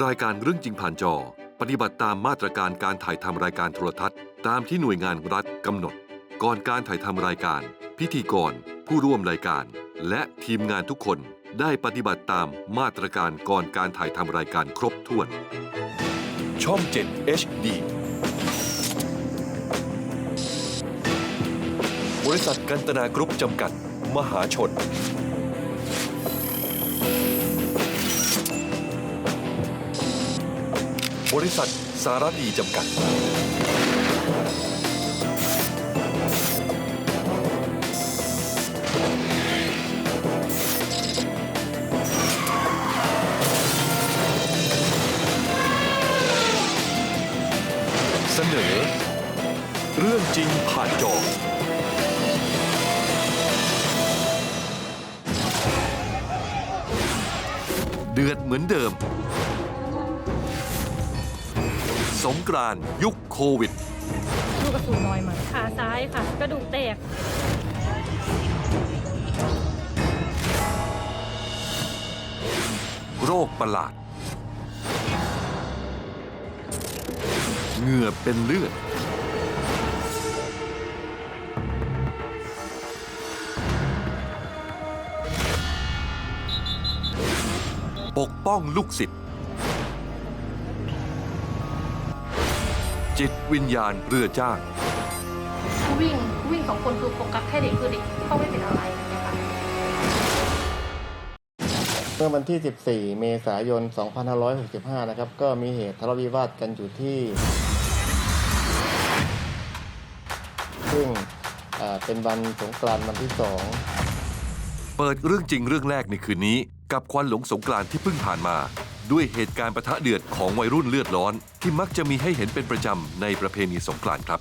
รายการเรื่องจริงผ่านจอ ปฏิบัติตามมาตรการการถ่ายทำรายการโทรทัศน์ ตามที่หน่วยงานรัฐกำหนด ก่อนการถ่ายทำรายการ พิธีกร ผู้ร่วมรายการ และทีมงานทุกคนได้ปฏิบัติตามมาตรการก่อนการถ่ายทำรายการครบถ้วน ช่อง 7 HD บริษัทกันตนากรุ๊ปจำกัด มหาชน บริษัทสารดีจำกัด เสนอ เรื่องจริงผ่านจอ เดือดเหมือนเดิม สงกรานต์ยุคโควิด ลูกกระสุนน้อยมาขาซ้ายค่ะ กระดูกแตก โรคประหลาด เหงื่อเป็นเลือด ปกป้องลูกศิษย์ จิตวิญญาณเรือจ้างผู้วิ่งผู้วิ่งสองคนคือโฟกัสแค่เด็กคือเด็กเขาไม่เป็นอะไรอย่างเงี้ยค่ะเมื่อวันที่ 14 เมษายน 2565 นะครับ ก็มีเหตุทะเลาะวิวาทกันอยู่ที่ ซึ่งอ่าเป็นวันสงกรานต์วันที่สอง เปิดเรื่องจริงเรื่องแรกในคืนนี้ กับควันหลงสงกรานต์ที่เพิ่งผ่านมา ด้วยเหตุการณ์ประทะเดือดของวัยรุ่นเลือดร้อน ที่มักจะมีให้เห็นเป็นประจำในประเพณีสงกรานต์ครับ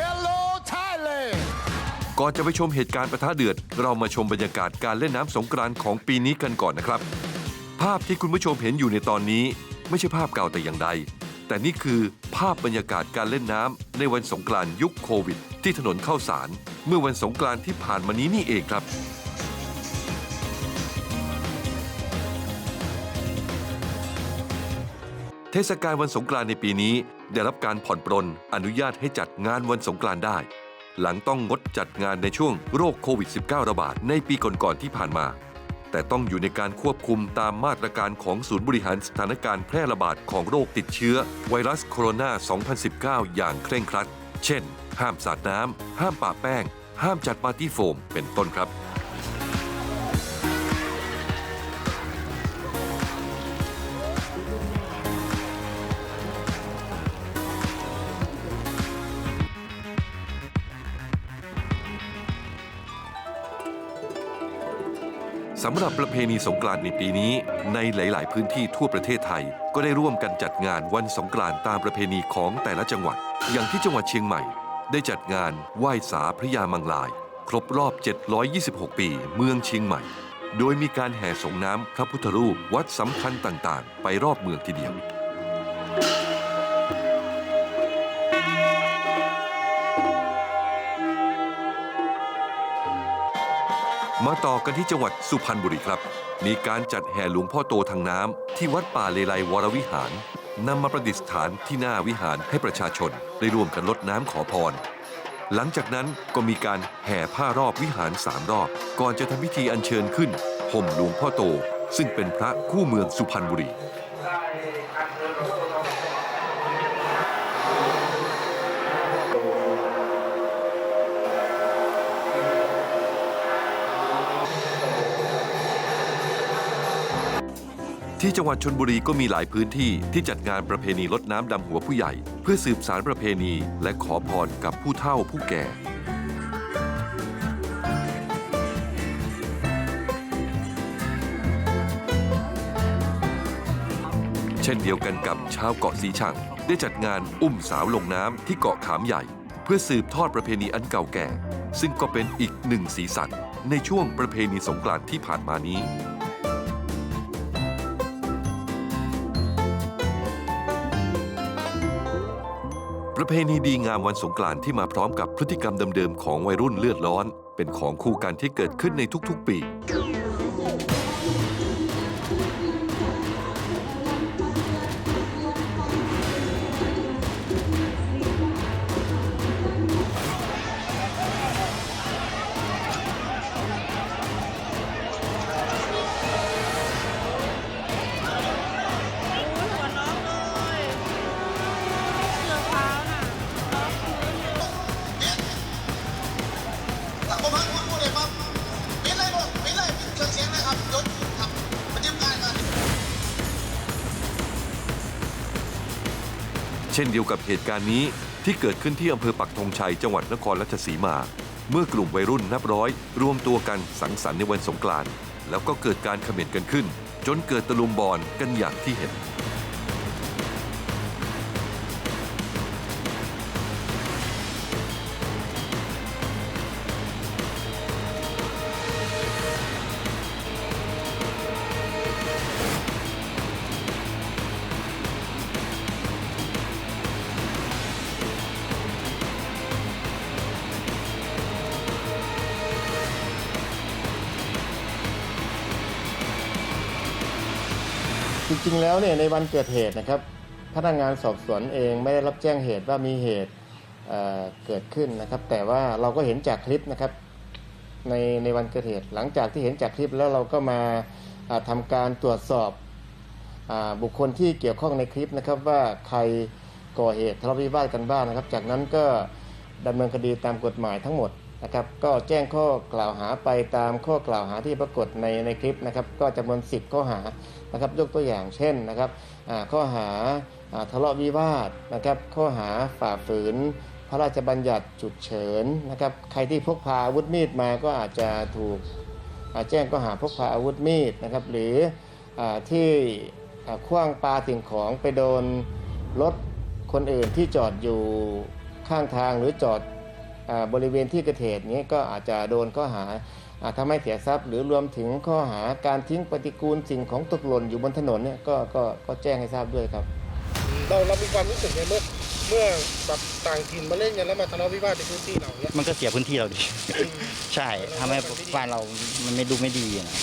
Hello Thailand ก่อนจะไปชมเหตุการณ์ประทะเดือด เรามาชมบรรยากาศการเล่นน้ำสงกรานต์ของปีนี้กันก่อนนะครับ ภาพที่คุณผู้ชมเห็นอยู่ในตอนนี้ ไม่ใช่ภาพเก่าแต่อย่างใด แต่นี่คือภาพบรรยากาศการเล่นน้ำในวันสงกรานต์ยุคโควิด ที่ถนนเข้าสาร เมื่อวันสงกรานต์ที่ผ่านมานี้นี่เองครับ เทศกาลวันสงกรานต์ในปีนี้ ได้รับการผ่อนปรนอนุญาตให้จัดงานวันสงกรานต์ได้ หลังต้องงดจัดงานในช่วงโรคโควิด -19 ระบาดในปีก่อนๆที่ผ่านมา แต่ต้องอยู่ในการควบคุมตามมาตรการของศูนย์บริหารสถานการณ์แพร่ระบาดของโรคติดเชื้อ ไวรัสโคโรนา 2019 อย่างเคร่งครัด เช่น ห้ามสาดน้ำ ห้ามป่าแป้ง ห้ามจัดปาร์ตี้โฟม เป็นต้นครับ สำหรับประเพณีสงกรานต์ในปีนี้ในหลาย ๆ พื้นที่ทั่วประเทศไทย ก็ได้ร่วมกันจัดงานวันสงกรานต์ตามประเพณีของแต่ละจังหวัด อย่างที่จังหวัดเชียงใหม่ ได้จัดงานไหว้สาพระยามังลาย ครบรอบ 726 ปี เมืองเชียงใหม่ โดยมีการแห่สงน้ำพระพุทธรูปวัดสำคัญต่าง ๆ ไปรอบเมืองทีเดียว มาต่อกันที่จังหวัดสุพรรณบุรีครับ มีการจัดแห่หลวงพ่อโตทางน้ำที่วัดป่าเลไลวรวิหารนำมาประดิษฐานที่หน้าวิหารให้ประชาชนได้ร่วมกันลดน้ำขอพร หลังจากนั้นก็มีการแห่ผ้ารอบวิหารสามรอบ ก่อนจะทำพิธีอัญเชิญขึ้นห่มหลวงพ่อโต ซึ่งเป็นพระคู่เมืองสุพรรณบุรี ที่จังหวัดชนบุรีก็มีหลายพื้นที่ที่จัดงานประเพณีลดน้ำดำหัวผู้ใหญ่ เพื่อสืบสารประเพณีและขอพรกับผู้เฒ่าผู้แก่ เช่นเดียวกันกับชาวเกาะสีชัง ได้จัดงานอุ้มสาวลงน้ำที่เกาะขามใหญ่ เพื่อสืบทอดประเพณีอันเก่าแก่ ซึ่งก็เป็นอีกหนึ่งสีสันในช่วงประเพณีสงกรานต์ที่ผ่านมานี้ เพณีดีงามวันสงกรานต์ที่มาพร้อมกับพฤติกรรมเดิมๆของวัยรุ่นเลือดร้อน เป็นของคู่กันที่เกิดขึ้นในทุกๆปี ช่นเดียวกับเหตุการณ์นี้ที่เกิดขึ้นที่อำเภอปักธงชัยจังหวัดนครราชสีมา เมื่อกลุ่มวัยรุ่นนับร้อย รวมตัวกันสังสรรค์ในวันสงกรานต์แล้วก็เกิดการเขม่นกันขึ้น จนเกิดตะลุมบอลกันอย่างที่เห็น จริงๆแล้วเนี่ยในวันเกิดเหตุนะครับ พนักงานสอบสวนเองไม่ได้รับแจ้งเหตุว่ามีเหตุเเกิดขึ้นนะครับ แต่ว่าเราก็เห็นจากคลิปนะครับในในวันเกิดเหตุ หลังจากที่เห็นจากคลิปแล้วเราก็มาทำาการตรวจสอบอบุคคลที่เกี่ยวข้องในคลิปนะครับ ว่าใครก่อเหตุทะเลาะวิวาทกันบ้างนะครับ จากนั้นก็ดำเนินคดีตามกฎหมายทั้งหมด นะครับก็แจ้งข้อกล่าวหาไปตามข้อกล่าวหาที่ปรากฏในในคลิปนะครับก็จำนวน 10 ข้อหานะครับยกตัวอย่างเช่นนะครับข้อหาทะเลาะวิวาทนะครับข้อหาฝ่าฝืน พระราชบัญญัติฉุกเฉินนะครับใครที่พกพาอาวุธมีดมาก็อาจจะถูกแจ้งข้อหาพกพาอาวุธมีดนะครับหรืออที่อ่าขว้างปาสิ่งของไปโดนรถคนอื่นที่จอดอยู่ข้างทางหรือจอด บริเวณที่เกิดเหตุนี้ก็อาจจะโดนข้อหาอ่าทำให้เสียทรัพย์ หรือรวมถึงข้อหาการทิ้งปฏิกูลสิ่งของตกหล่นอยู่บนถนนเนี่ยก็ก็ก็แจ้งให้ทราบด้วยครับ เราเรามีความรู้สึกไงเมื่อเมื่อแบบต่างถิ่นมาเล่นกันแล้วมาทะเลาะวิวาทในพื้นที่เราเนี่ยมันก็เสียพื้นที่เราดิ ใช่ทำให้บ้านเรา มันไม่ดูไม่ดีนะ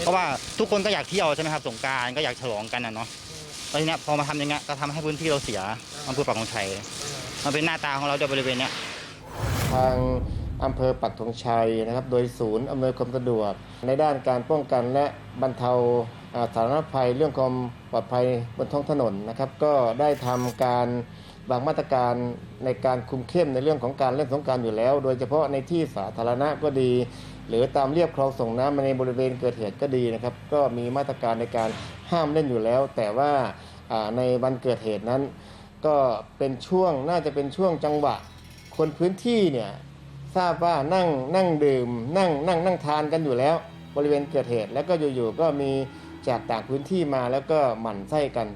เพราะว่าทุกคนก็อยากเที่ยวใช่ไหมครับสงกรารก็อยากฉลองกันนะเนาะแล้วทีเนี้ยพอมาทำอย่างเงี้ยก็ทำให้พื้นที่เราเสียอำเภอปักธงชัยมันเป็นหน้าตาของเราด้วยบริเวณเนี้ย ทางอำเภอปักธงชัยนะครับ โดยศูนย์อำนวยความสะดวก ในด้านการป้องกันและบรรเทาสาธารณภัยเรื่องความปลอดภัยบนท้องถนนนะครับ ก็ได้ทำการวางมาตรการในการคุมเข้มในเรื่องของการเล่นสงการอยู่แล้ว โดยเฉพาะในที่สาธารณะก็ดี หรือตามเรียบคลองส่งน้ำมาในบริเวณเกิดเหตุก็ดีนะครับ ก็มีมาตรการในการห้ามเล่นอยู่แล้ว แต่ว่าในวันเกิดเหตุนั้น ก็เป็นช่วงน่าจะเป็นช่วงจังหวะ คนพื้นที่เนี่ยทราบว่านั่งนั่งดื่มนั่งนั่งนั่งทานกันอยู่แล้ว บริเวณเกิดเหตุ แล้วก็อยู่ๆก็มีจากต่างพื้นที่มาแล้วก็หมั่นไส้กัน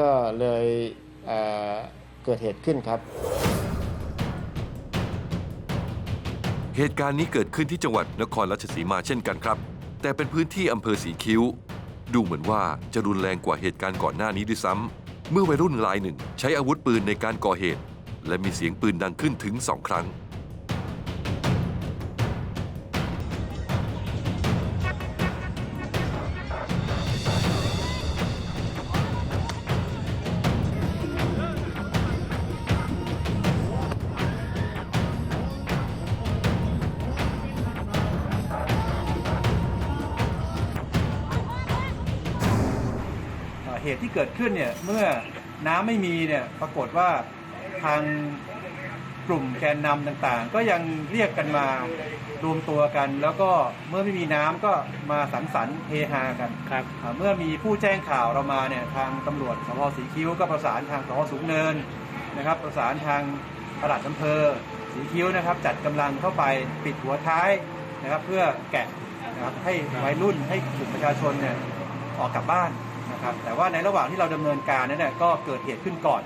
ก็เลยเเกิดเหตุขึ้นครับ เหตุการณ์นี้เกิดขึ้นที่จังหวัดนครราชสีมาเช่นกันครับ แต่เป็นพื้นที่อำเภอสีคิ้ว ดูเหมือนว่าจะรุนแรงกว่าเหตุการณ์ก่อนหน้านี้ด้วยซ้ำเมื่อวัยรุ่นรายหนึ่ง ใช้อาวุธปืนในการก่อเหตุ และมีเสียงปืนดังขึ้นถึงสองครั้ง เหตุที่เกิดขึ้นเนี่ยเมื่อน้ำไม่มีเนี่ยปรากฏว่า ทางกลุ่มแกนนำต่างๆ ก็ยังเรียกกันมารวมตัวกัน แล้วก็เมื่อไม่มีน้ำก็มาสังสรรค์เฮฮากันครับอ่าเมื่อมีผู้แจ้งข่าวเรามาเนี่ยทางตำรวจสพสีคิ้วก็ประสานทางสพสูงเนินนะครับ ประสานทางปลัดอำเภอสีคิ้วนะครับ จัดกำลังเข้าไปปิดหัวท้ายนะครับ เพื่อแกะนะครับให้วัยรุ่นให้กลุ่มประชาชนเนี่ยออกกลับบ้านนะครับ แต่ว่าในระหว่างที่เราดำเนินการนั้นเนี่ยก็เกิดเหตุขึ้นก่อน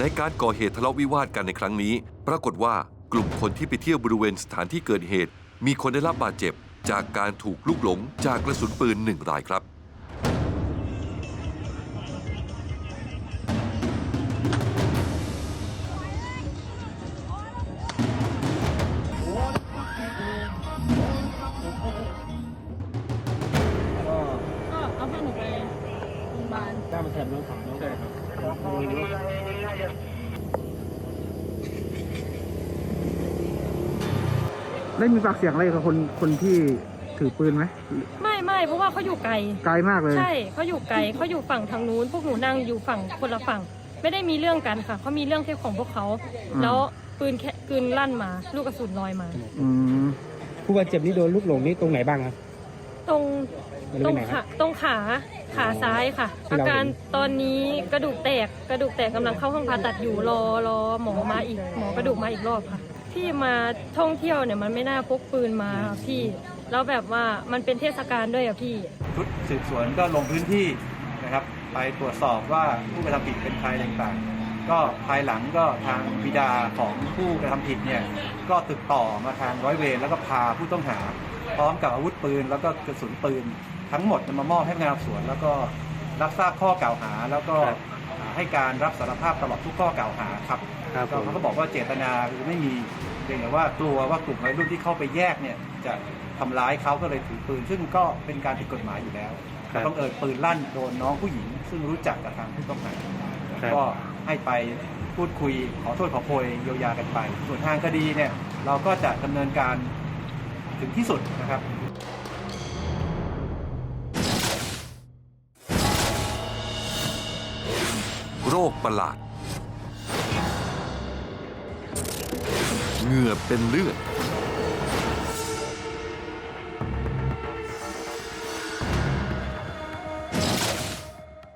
ในการก่อเหตุทะเลาะวิวาทกันในครั้งนี้ ปรากฏว่ากลุ่มคนที่ไปเที่ยวบริเวณสถานที่เกิดเหตุ มีคนได้รับบาดเจ็บ จากการถูกลูกหลงจากกระสุนปืนหนึ่งรายครับ ได้มีปากเสียงอะไรกับคนคนที่ถือปืนไหมไม่ไม่เพราะว่าเขาอยู่ไกล ไกลมากเลย ใช่เขาอยู่ไกลเขาอยู่ฝั่งทางนู้น พวกหนูนั่งอยู่ฝั่งคนละฝั่ง ไม่ได้มีเรื่องกันค่ะเขามีเรื่องแค่ของพวกเขาแล้วปืนแค่ปืนลั่นมา ลูกกระสุนลอยมา อืมผู้บาดเจ็บนี่โดนลูกหลงนี่ตรงไหนบ้างครับ ตรงบริตเวรณงไหนคขารับตรงขาขาซ้ายค่ะ ที่อาเราเห็น การตอนนี้กระดูกแตกกระดูกแตกกำลังเข้าห้องผ่าตัดอยู่รอรอหมอมาอีกหมอกระดูกมาอีกรอบค่ะ ที่มาท่องเที่ยวเนี่ยมันไม่น่าพกปืนมาค่ะพี่ แล้วแบบว่ามันเป็นเทศกาลด้วยอะพี่ ชุดสืบสวนก็ลงพื้นที่นะครับ ไปตรวจสอบว่าผู้กระทำผิดเป็นใครต่างๆ ก็ภายหลังก็ทางบิดาของผู้กระทำผิดเนี่ยก็ติดต่อมาทางร้อยเวรแล้วก็พาผู้ต้องหา พร้อมกับอาวุธปืน แล้วก็กระสุนปืน ทั้งหมดมามอบให้พนักงานสอบสวน แล้วก็รับทราบข้อกล่าวหาแล้วก็ให้การรับสารภาพตลอดทุกข้อกล่าวหาครับ ครับก็เขาก็บอกว่าเจตนาคือไม่มีเพียงแต่ว่ากลัวว่ากลุ่มวัยรุ่นที่เข้าไปแยกเนี่ยจะทำร้ายเขาก็เลยถือปืน ซึ่งก็เป็นการผิดกฎหมายอยู่แล้วครับต้องเอิญปืนลั่นโดนน้องผู้หญิง ซึ่งรู้จักกับทางผู้ต้องหาครับ ก็ให้ไปพูดคุยขอโทษขอโพยเยียวยากันไป ส่วนทางคดีเนี่ยเราก็จะดำเนินการถึงที่สุดนะครับ โรคประหลาด เหงื่อเป็นเลือด